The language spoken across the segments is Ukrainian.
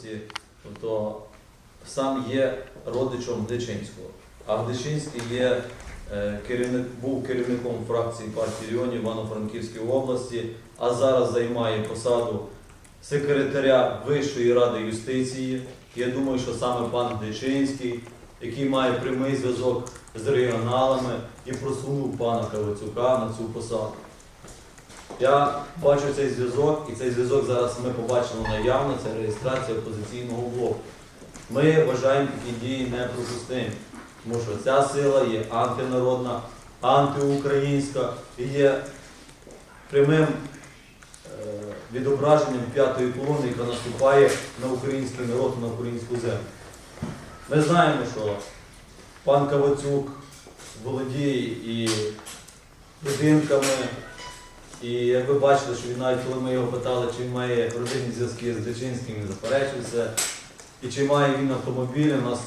області, то сам є родичом Гличинського. А Гличинський є, е, керівник, був керівником фракції партії регіонів Івано-Франківської області, а зараз займає посаду секретаря Вищої ради юстиції. Я думаю, що саме пан Гличинський, який має прямий зв'язок з регіоналами і просунув пана Кравцюка на цю посаду. Я бачу цей зв'язок, і цей зв'язок зараз ми побачимо наявно, це реєстрація опозиційного блоку. Ми вважаємо такі дії неприпустимі, тому що ця сила є антинародна, антиукраїнська і є прямим е, відображенням п'ятої колони, яка наступає на український народ, на українську землю. Ми знаємо, що пан Кавацюк володіє і будинками, і як ви бачили, що він навіть коли ми його питали, чи він має родинні зв'язки з Дичинським, він заперечив. І чи має він автомобіль, у нас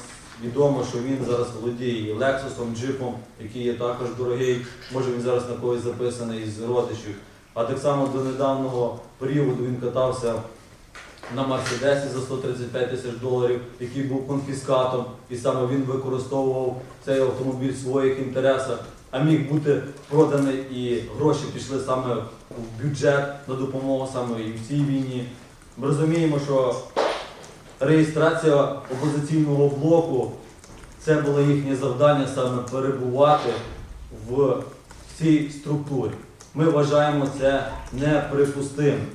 відомо, що він зараз володіє і Лексусом, джипом, який є також дорогий, може він зараз на когось записаний із родичів. А так само до недавнього періоду він катався на Мерседесі за 135 тисяч доларів, який був конфіскатом, і саме він використовував цей автомобіль в своїх інтересах, а міг бути проданий і гроші пішли саме в бюджет на допомогу саме і в цій війні. Ми розуміємо, що реєстрація опозиційного блоку це було їхнє завдання саме перебувати в цій структурі. Ми вважаємо це неприпустимим.